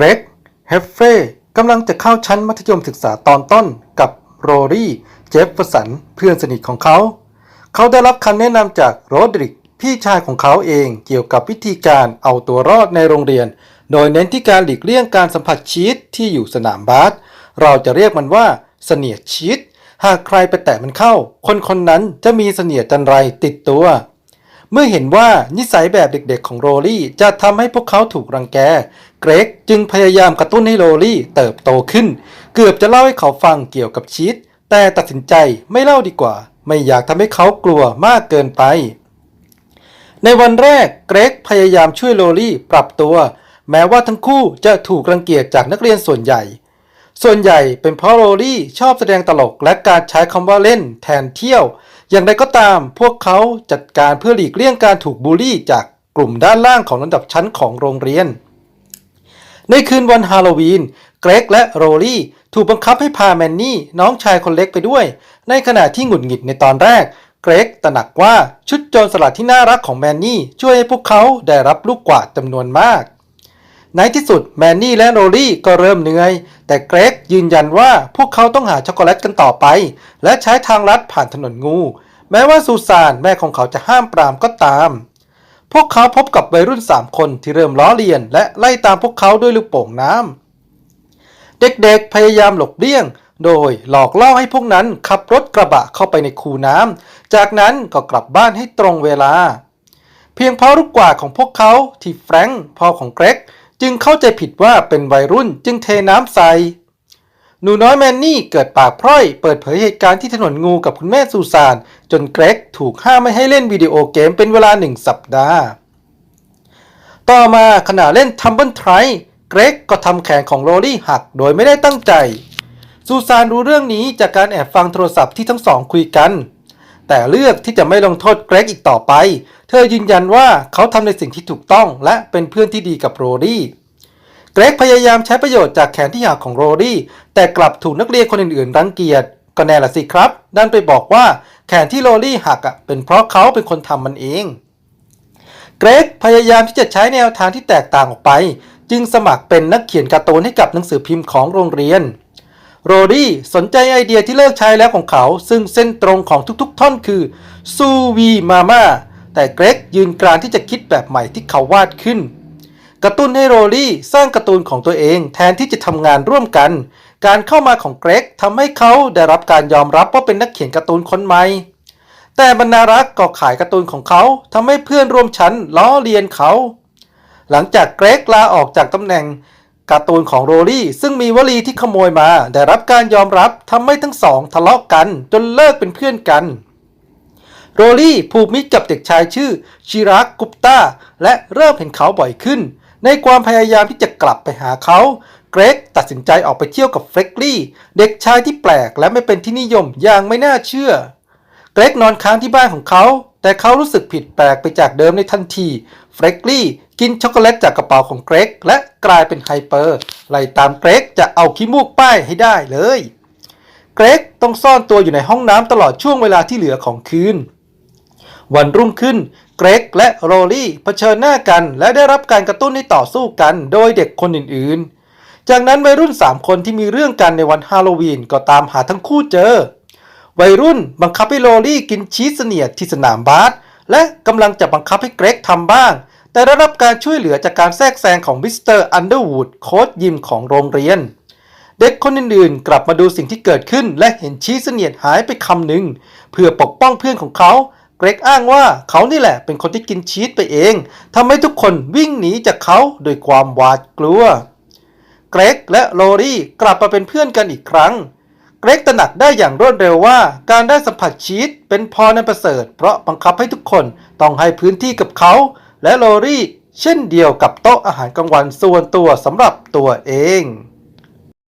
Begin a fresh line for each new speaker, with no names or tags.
เกรกเฮฟเฟ่กำลังจะเข้าชั้นมัธยมศึกษาตอนต้นกับโรรี่เจฟเฟอร์สันเพื่อนสนิทของเขา เขาได้รับคำแนะนำจากโรดริกพี่ชายของเขาเองเกี่ยวกับวิธีการเอาตัวรอดในโรงเรียน โดยเน้นที่การหลีกเลี่ยงการสัมผัสชีตที่อยู่สนามบาสเราจะเรียกมันว่าเสนียดชีตหากใครไปแตะมันเข้า คนคนนั้นจะมีเสนียดจันไรติดตัว เมื่อเห็นว่านิสัยแบบเด็กๆของโรลี่จะทำให้พวกเขาถูกรังแก เกรกจึงพยายามกระตุ้นให้โรลี่เติบโตขึ้น เกือบจะเล่าให้เขาฟังเกี่ยวกับชีตแต่ตัดสินใจไม่เล่าดีกว่า ไม่อยากทำให้เขากลัวมากเกินไป ในวันแรกเกรกพยายามช่วยโรลี่ปรับตัว แม้ว่าทั้งคู่จะถูกรังเกียจจากนักเรียนส่วนใหญ่ ส่วนใหญ่เป็นเพราะโรลี่ชอบแสดงตลกและการใช้คำว่าเล่นแทนเที่ยว อย่างไรก็ตามพวกเขาจัดการเพื่อหลีกเลี่ยงการถูกบูลลี่จากกลุ่มด้านล่างของระดับชั้นของโรงเรียน ในคืนวันฮาโลวีน เกรกและโรลี่ถูกบังคับให้พาแมนนี่น้องชายคนเล็กไปด้วย ในขณะที่หงุดหงิดในตอนแรก เกรกตระหนักว่าชุดโจรสลัดที่น่ารักของแมนนี่ช่วยให้พวกเขาได้รับลูกกวาดจำนวนมากในที่สุดแมนนี่และโรลี่ก็เริ่มเหนื่อย แต่เกรกยืนยันว่าพวกเขาต้องหาช็อกโกแลตกันต่อไป และใช้ทางลัดผ่านถนนงู แม้ว่าซูซานแม่ของเขาจะห้ามปรามก็ตาม พวกเขาพบกับวัยรุ่น 3 คนที่เริ่มล้อเลียน และไล่ตามพวกเขาด้วยลูกโป่งน้ำเด็กๆพยายามหลบเลี่ยง โดยหลอกล่อให้พวกนั้นขับรถกระบะเข้าไปในคูน้ำจากนั้นก็กลับบ้านให้ตรงเวลา เพียงเพราะลูกกว่าของพวกเขาที่แฟรงค์พ่อของเกรก จึงเข้าใจผิดว่าเป็นวัยรุ่นจึงเทน้ำใส่ หนูน้อยแมนนี่เกิดปากพร่อย เปิดเผยเหตุการณ์ที่ถนนงูกับคุณแม่ซูซาน จนเกรกถูกห้ามไม่ให้เล่นวิดีโอเกมเป็นเวลาหนึ่งสัปดาห์ ต่อมาขณะเล่นทัมเบิลไทร์เกรกก็ทำแขนของโรลี่หักโดยไม่ได้ตั้งใจ ซูซานรู้เรื่องนี้จากการแอบฟังโทรศัพท์ที่ทั้งสองคุยกัน แต่เลือกที่จะไม่ลงโทษเกรกอีกต่อไป เธอยืนยันว่าเขาทำในสิ่งที่ถูกต้องและเป็นเพื่อนที่ดีกับโรลี่เกรกพยายามใช้ประโยชน์จากแขนที่หักของโรลี่แต่กลับถูกนักเรียนคนอื่นๆรังเกียจก็แน่ละสิครับดันไปบอกว่าแขนที่โรลี่หักอะเป็นเพราะเขาเป็นคนทำมันเองเกรกพยายามที่จะใช้แนวทางที่แตกต่างออกไป จึงสมัครเป็นนักเขียนการ์ตูนให้กับหนังสือพิมพ์ของโรงเรียน โรดี้สนใจไอเดียที่เลิกใช้แล้วของเขา ซึ่งเส้นตรงของทุกๆ ท่อนคือซูวีมาม่า แต่เกรกยืนกรานที่จะคิดแบบใหม่ที่เขาวาดขึ้น กระตุ้นให้โรลี่สร้างการ์ตูนของตัวเองแทนที่จะทำงานร่วมกัน การเข้ามาของเกรกทำให้เขาได้รับการยอมรับว่าเป็นนักเขียนการ์ตูนคนใหม่แต่บรรณารักษ์ก็ขายการ์ตูนของเขาทำให้เพื่อนร่วมชั้นล้อเลียนเขา หลังจากเกรกลาออกจากตำแหน่งการ์ตูนของโรลี่ ซึ่งมีวลีที่ขโมยมา ได้รับการยอมรับทำให้ทั้งสองทะเลาะกันจนเลิกเป็นเพื่อนกัน โรลี่ผูกมิตรกับเด็กชายชื่อชิรักกุปตาและเริ่มเห็นเขาบ่อยขึ้น ในความพยายามที่จะกลับไปหาเขา เกรกตัดสินใจออกไปเที่ยวกับเฟรกลี่ เด็กชายที่แปลกและไม่เป็นที่นิยมอย่างไม่น่าเชื่อ เกรกนอนค้างที่บ้านของเขา แต่เขารู้สึกผิดแปลกไปจากเดิมในทันที เฟรกลี่กินช็อกโกแลตจากกระเป๋าของเกรกและกลายเป็นไฮเปอร์ไล่ตามเกรกจะเอาขี้มูกป้ายให้ได้เลย เกรกต้องซ่อนตัวอยู่ในห้องน้ำตลอดช่วงเวลาที่เหลือของคืน วันรุ่งขึ้น เกรกและโรลี่เผชิญหน้ากัน และได้รับการกระตุ้นให้ต่อสู้กัน โดยเด็กคนอื่นๆ จากนั้นวัยรุ่น 3 คนที่มีเรื่องกันในวันฮาโลวีนก็ตามหาทั้งคู่เจอ วัยรุ่นบังคับให้โรลี่กินชีสเนียดที่สนามบาสและกำลังจะบังคับให้เกรกทำบ้าง แต่ได้รับการช่วยเหลือจากการแทรกแซงของมิสเตอร์อันเดอร์วูดโค้ชยิมของโรงเรียนเด็กคนอื่นๆ กลับมาดูสิ่งที่เกิดขึ้นและเห็นชีสเสนียดหายไปคำหนึ่ง เพื่อปกป้องเพื่อนของเขา เกรกอ้างว่าเขานี่แหละเป็นคนที่กินชีสไปเองทำให้ทุกคนวิ่งหนีจากเขาโดยความหวาดกลัว เกรกและโรลี่กลับมาเป็นเพื่อนกันอีกครั้ง เกรกตระหนักได้อย่างรวดเร็วว่า การได้สัมผัสชีสเป็นพรในประเสริฐ เพราะบังคับให้ทุกคนต้องให้พื้นที่กับเขา และโรลี่เช่นเดียวกับโต๊ะอาหารกลางวันส่วนตัวสำหรับตัวเอง